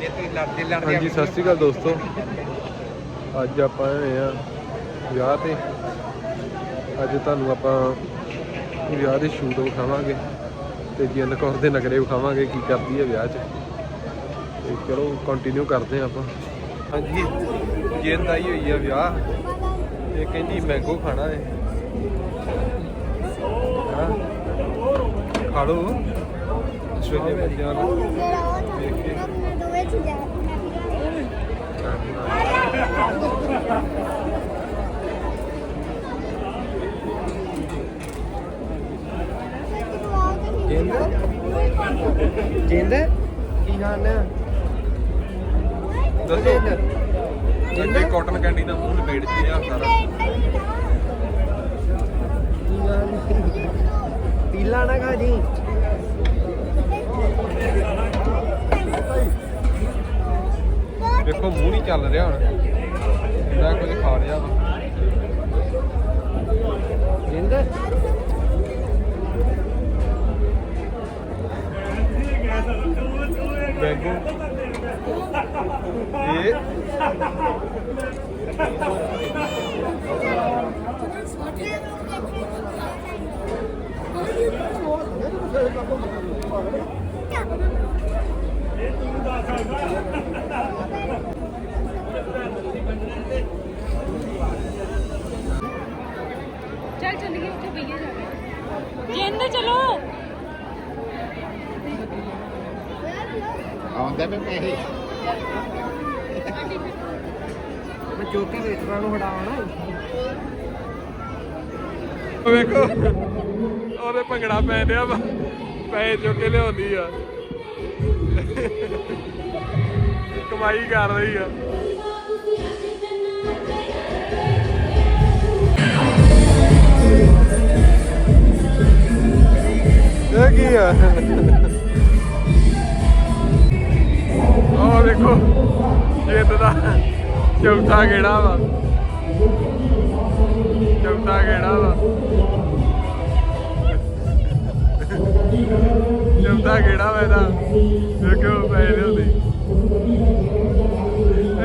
ਜੇ ਤੁਸੀਂ ਲੜਦੇ ਲੜਦੇ ਹਾਂਜੀ, ਸਤਿ ਸ਼੍ਰੀ ਅਕਾਲ ਦੋਸਤੋ। ਅੱਜ ਆਪਾਂ ਆਏ ਆ ਵਿਆਹ ਤੇ। ਅੱਜ ਤੁਹਾਨੂੰ ਆਪਾਂ ਵਿਆਹ ਦੇ ਸ਼ੂਟ ਵਿਖਾਵਾਂਗੇ ਤੇ ਜਿੰਦ ਕੌਰ ਦੇ ਨਗਰੇ ਵਿਖਾਵਾਂਗੇ ਕੀ ਕਰਦੀ ਹੈ ਵਿਆਹ 'ਚ। ਤੇ ਚਲੋ ਕੰਟੀਨਿਊ ਕਰਦੇ ਹਾਂ ਆਪਾਂ। ਹਾਂਜੀ ਜਿੰਦ ਆਈ ਹੋਈ ਆ ਵਿਆਹ। ਤੇ ਕਹਿੰਦੀ, ਮੈਂਗੋ ਖਾਣਾ ਹੈ। ਖਾ ਲਓ। ਸਵੇਰੇ ਮੈਂ ਜਾਣਾ। ਦੇਖ ਕੇ ਜਿੰਦ? ਜਿੰਦ? ਕੀ ਖਾਣਾ ਦੱਸੋ। ਜਿੰਦੇ? ਕਾਟਨ ਕੈਂਡੀ ਦਾ ਮੂੰਹ ਲਪੇਟ ਕੇ ਆ ਸਾਰਾ। ਪੀਲਾ ਨਾ ਖਾ ਜੀ। ਵੇਖੋ ਮੂੰਹ ਨਹੀਂ ਚੱਲ ਰਿਹਾ ਹੁਣ ਇਹਦਾ ਕੁਝ ਖਾ ਰਿਹਾ ਵਾ ਇਹ ਚੱਲ ਉੱਥੇ ਜਿੰਦ ਆਉਂਦਾ ਮੈਂ ਪੈਸੇ। ਮੈਂ ਚੋਕੀ ਨੂੰ ਹਟਾਉਣਾ ਉਹ ਵੇਖੋ ਉਹਦੇ ਭੰਗੜਾ ਪੈ ਰਿਹਾ ਵਾ ਪੈਸੇ ਚੁੱਕ ਕੇ ਲਿਆਉਂਦੀ ਆ। ਕਮਾਈ ਕਰ ਰਹੀ ਆ। ਇਹ ਕੀ ਆ? ਉਹ ਦੇਖੋ, ਜਿੱਤ ਦਾ ਚੌਥਾ ਕਿਹੜਾ ਵਾ। ਚੌਥਾ ਕਿਹੜਾ ਵਾ। ਚੌਥਾ ਕਿਹੜਾ ਵਾ ਇਹਦਾ। ਦੇਖੋ ਪੈ ਹੁੰਦੇ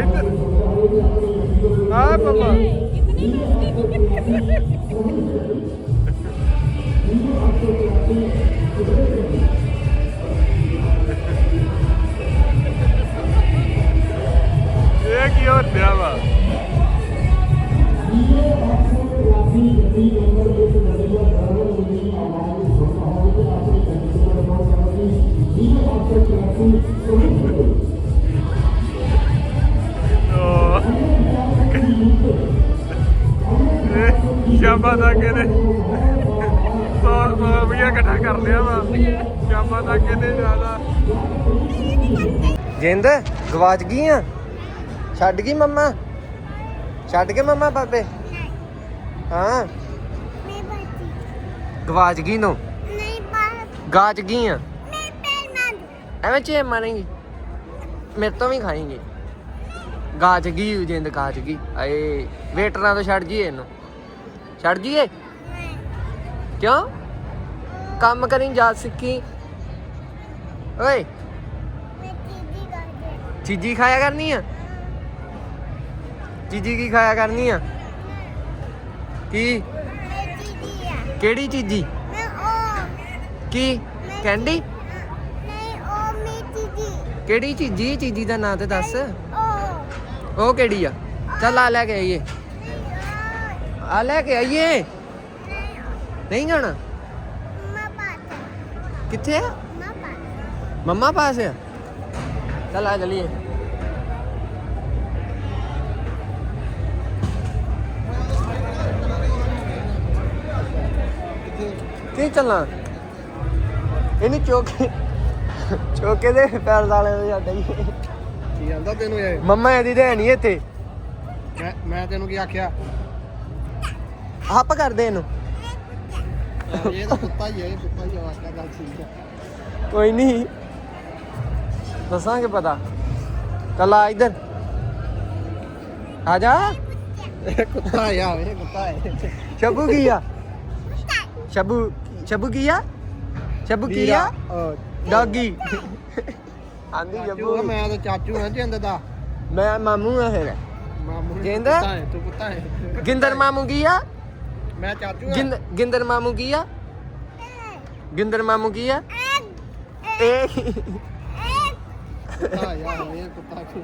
ਇੱਧਰ। ਆ ਪਪਾ। ਸ਼ਾਮਾ ਦਾ ਕਹਿੰਦੇ ਸੌ ਸੌ ਰੁਪਇਆ ਇਕੱਠਾ ਕਰ ਲਿਆ ਵਾ। ਸ਼ਾਮਾ ਦਾ ਕਹਿੰਦੇ ਜ਼ਿਆਦਾ ਜਿੰਦ, ਗਵਾਚ ਗਈ ਆ? ਛੱਡ ਗਈ ਮੰਮਾ? ਛੱਡ ਕੇ ਮੰਮਾ ਬਾਬੇ ਹਾਂ? ਗਵਾਚ ਗਈ ਨੂੰ? ਗਾਚ ਗਈ ਆ? ਐਵੇਂ ਚੇ ਮਾਰੇਂਗੀ। ਮੇਰੇ ਤੋਂ ਵੀ ਖਾਏਂਗੀ। ਗਾਚ ਗਈ ਜਿੰਦ ਗਾਚ ਗਈ। ਆਏ ਵੇਟਰਾਂ ਤੋਂ ਛੱਡ ਜੀਏ ਇਹਨੂੰ। ਛੱਡ ਜੀਏ? ਕਿਉਂ? ਕੰਮ ਕਰੀ ਜਾ ਸਿੱਖੀ। ਓਏ। ਚੀਜੀ ਖਾਇਆ ਕਰਨੀ ਆ? ਚੀਜੀ ਕੀ ਖਾਇਆ ਕਰਨੀ ਆ? ਕੀ? ਕਿਹੜੀ ਚੀਜੀ? ਕੀ? ਕੈਂਡੀ? ਕਿਹੜੀ ਚੀਜੀ? ਚੀਜੀ ਦਾ ਨਾਂ ਤੇ ਦੱਸ। ਉਹ ਕਿਹੜੀ ਆ? ਚੱਲ ਆ ਲੈ ਕੇ ਆਈਏ। ਆ ਲੈ ਕੇ ਆਈਏ। ਨਹੀਂ ਜਾਣਾ? ਕਿੱਥੇ ਆ? ਮੰਮਾ ਪਾਸ। ਆ? ਚੱਲ ਆ ਚਲੀਏ। ਕੀ ਚੱਲਾਂ। ਇਹਨੂੰ ਚੋਕੇ ਚੋਕੇ ਦੇ ਪੈਰ ਵਾਲੇ ਦੇ ਛੱਡ ਆਈਏ ਕੀ ਆਂਦਾ ਤੈਨੂੰ ਇਹ? ਮੰਮਾ ਇਹਦੀ ਤੇ ਹੈ ਨਹੀਂ ਇੱਥੇ। ਮੈਂ ਮੈਂ ਤੈਨੂੰ ਕੀ ਆਖਿਆ? ਹੱਪ ਕਰਦੇ ਇਹਨੂੰ। ਇਹ ਤਾਂ ਕੁੱਤਾ ਹੀ ਹੈ ਇਹ ਕੁੱਤਾ ਹੀ ਆਵਾਜ਼ ਗੱਲ ਠੀਕ ਹੈ। ਕੋਈ ਨਹੀਂ ਦੱਸਾਂਗੇ ਪਤਾ। ਆ ਇੱਧਰ। ਆ ਜਾ। ਇਹ ਕੁੱਤਾ ਆ ਇਹ ਕੁੱਤਾ ਹੈ। ਸ਼ਬੂ ਕੀ ਆ? ਸ਼ਬੂ ਸ਼ਬੂ ਕੀ ਆ ਸ਼ਬੂ ਕੀ ਆ ਡੌਗੀ ਆਂਦੀ ਆ, ਮੈਂ ਤਾਂ ਚਾਚੂ ਹਾਂ ਜਿੰਦ ਦਾ। ਮੈਂ ਮਾਮੂ ਆ ਫਿਰ। ਮਾਮੂ ਜਿੰਦ? ਤੂੰ ਪੁੱਤਾ ਹੈ ਗਿੰਦਰ ਮਾਮੂ ਕੀ ਆ? ਮੈਂ ਚਾਚੂ ਹਾਂ ਗਿੰਦ ਗਿੰਦਰ ਮਾਮੂ ਕੀ ਆ? ਗਿੰਦਰ ਮਾਮੂ ਕੀ ਆ? ਇਹ ਪੁੱਤਾ ਯਾਰ ਇਹ ਪੁੱਤਾ ਤੂੰ।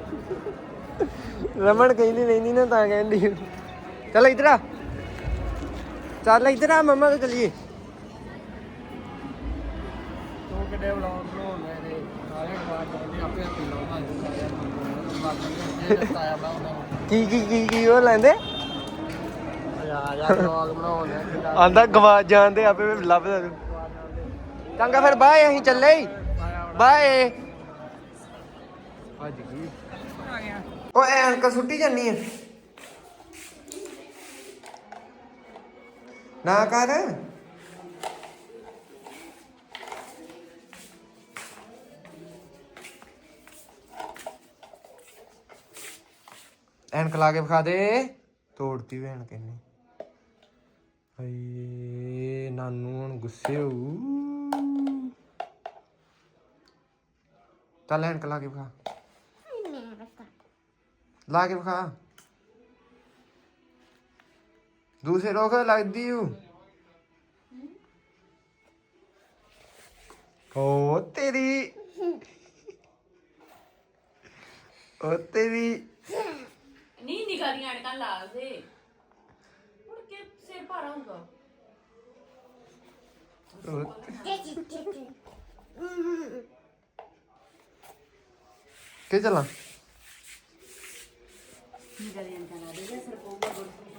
ਰਮਨ ਕਹਿੰਦੀ ਰਹਿੰਦੀ ਨਾ ਤਾਂ ਕਹਿੰਦੀ। ਚੱਲ ਇਧਰ ਆ। ਚੱਲ ਇਧਰ ਆ ਮੰਮਾ ਤੋਂ ਚਲੀਏ ਤੂੰ ਕਿੱਡੇ ਵਲੌਗ ਬਣਾਉਣੇ ਨੇ ਸਾਰੇ ਬਾਤ ਜਾਂਦੇ ਆਪੇ ਆਪੇ ਲਾਉਣਾ ਸਾਰਿਆਂ ਨੂੰ ਬਾਕੀ ਇਹ ਉਹਨਾਂ ਨੂੰ ਕੀ ਕੀ ਕੀ ਕੀ ਉਹ ਲੈਂਦੇ? ਯਾਰ ਯਾਰ ਵਲੌਗ ਬਣਾਉਣੇ ਕਿੱਦਾਂ ਆਂਦਾ ਗਵਾਚ ਜਾਂਦੇ। ਆਪੇ ਲੱਭਦਾ ਤੂੰ ਚੰਗਾ ਫਿਰ, ਬਾਏ, ਅਸੀਂ ਚੱਲੇ ਈ। ਬਾਏ। ਭੱਜ ਗਈ ਉਹ ਐਨਕ ਸੁੱਟੀ ਜਾਨੀ ਆ ਨਾ ਕਰ। ਐਨਕ ਲਾ ਕੇ ਵਿਖਾ ਦੇ। ਤੋੜਤੀ ਭੈਣ ਕਹਿੰਨੀ ਹਏ, ਨਾਨੂ ਹੁਣ ਗੁੱਸੇ ਹੋਊ। ਚੱਲ ਐਨਕ ਲਾ ਕੇ ਵਿਖਾ। ਲਾ ਕੇ ਵਿਖਾ। ਦੂਸਰੇ ਰੋਕ ਲੱਗਦੀ ਹੂੰ ਓ ਤੇਰੀ ਓ ਤੇਰੀ ਨਹੀਂ ਨਿਗਾਰੀਆਂ ਅੜਕਾਂ ਲਾ ਦੇ। ਮੁੜ ਕੇ ਸਿਰ ਭਾਰਾ ਹੋਊਗਾ ਕਿ ਚਲਾ?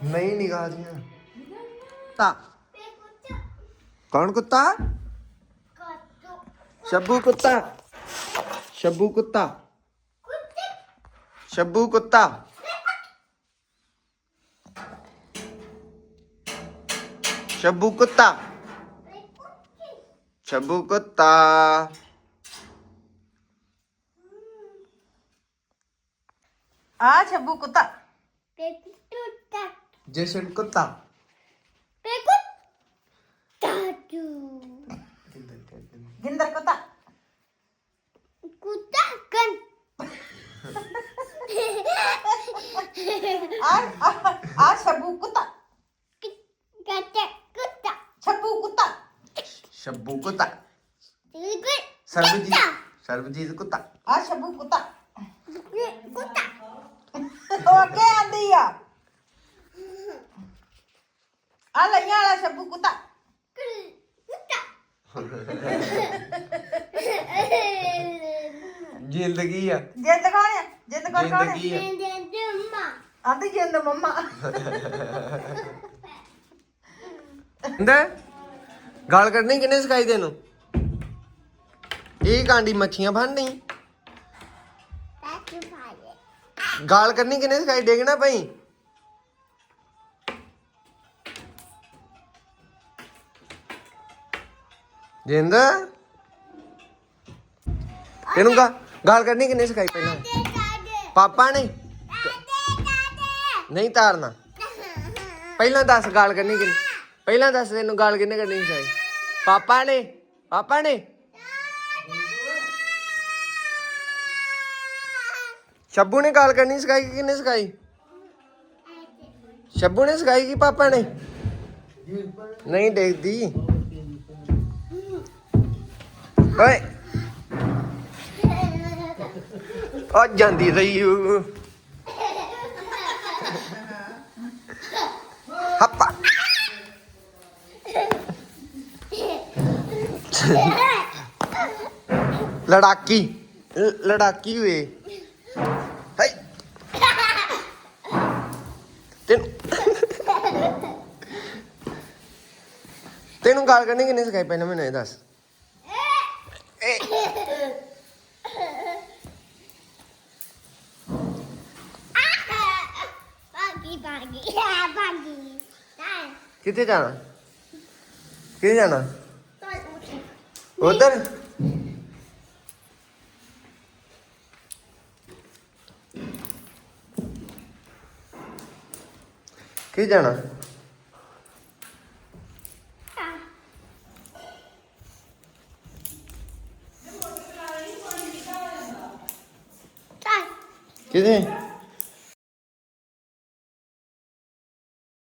ਨਹੀਂ ਨਿਗਾਹ ਦੀਆਂ ਤਾ ਕੌਣ ਕੁੱਤਾ? ਸ਼ੱਬੂ ਕੁੱਤਾ। ਸ਼ੱਬੂ ਕੁੱਤਾ। ਸ਼ੱਬੂ ਕੁੱਤਾ। ਸ਼ੱਬੂ ਕੁੱਤਾ। ਸ਼ੱਬੂ ਕੁੱਤਾ। ਆ ਛੱਬੂ ਕੁੱਤਾ। ਜਸ਼ਨ ਕੁੱਤਾ। ਗਿੰਦਰ ਕੁੱਤਾ। ਆ ਆ ਛੱਬੂ ਕੁੱਤਾ ਛੱਬੂ ਕੁੱਤਾ ਸ਼ੱਬੂ ਕੁੱਤਾ ਸਰਬਜੀਤ ਸਰਬਜੀਤ ਕੁੱਤਾ ਆ ਛੱਬੂ ਕੁੱਤਾ ਉਹ ਅੱਗੇ ਆਂਦੀ ਆ ਆ ਲਈਆਂ ਵਾਲਾ ਛੱਬੂ ਕੁੱਤਾ ਜ਼ਿੰਦਗੀ ਆ ਜਿੰਦ ਕੌਣ ਆ ਜਿੰਦ ਕੌਣ ਕੌਣ ਆ ਜ਼ਿੰਦਗੀ ਆ ਆਂਦੀ ਜਿੰਦ ਮੰਮਾ ਹੁੰਦਾ ਗਾਲ ਕੱਢਣੀ ਕਿਨੇ ਸਿਖਾਈ ਤੈਨੂੰ? ਇਹ ਕਾਂਡੀ ਮੱਛੀਆਂ ਫੜਨੀ। ਗਾਲ ਕਰਨੀ ਕਿਨੇ ਸਿਖਾਈ? ਡੇਗਣਾ ਪਈ। ਜਿੰਦ। ਤੈਨੂੰ ਗਾ ਗਾਲ ਕਰਨੀ ਕਿਨੇ ਸਿਖਾਈ ਪਹਿਲਾਂ? ਪਾਪਾ ਨੇ? ਨਹੀਂ ਤਾਰਨਾ। ਪਹਿਲਾਂ ਦੱਸ ਗਾਲ ਕਰਨੀ ਕਿਨੇ ਪਹਿਲਾਂ ਦੱਸ ਤੈਨੂੰ ਗਾਲ ਕਿੰਨੇ ਕਰਨੀ ਸਿਖਾਈ ਪਾਪਾ ਨੇ ਪਾਪਾ ਨੇ। ਸ਼ੱਬੂ ਨੇ ਗਾਲ ਕਰਨੀ ਸਿਖਾਈ ਕਿ ਕਿਨੇ ਸਿਖਾਈ? ਸ਼ੱਬੂ ਨੇ ਸਿਖਾਈ ਕਿ ਪਾਪਾ ਨੇ? ਨਹੀਂ ਦੇਖਦੀ। ਓਏ। ਆ ਜਾਂਦੀ ਰਹੀ ਲੜਾਕੀ। ਲ- ਲੜਾਕੀ ਹਾਈ। ਤੈਨੂੰ ਤੈਨੂੰ ਗਾਲ ਕਰਨੀ ਕਿੰਨੇ ਸਿਖਾਈ ਪਹਿਲਾਂ ਮੈਨੂੰ ਇਹ ਦੱਸ। ਏ। ਕਿੱਥੇ ਜਾਣਾ? ਕਿੱਥੇ ਜਾਣਾ? ਉਧਰ। ਕੀ ਜਾਣਾ?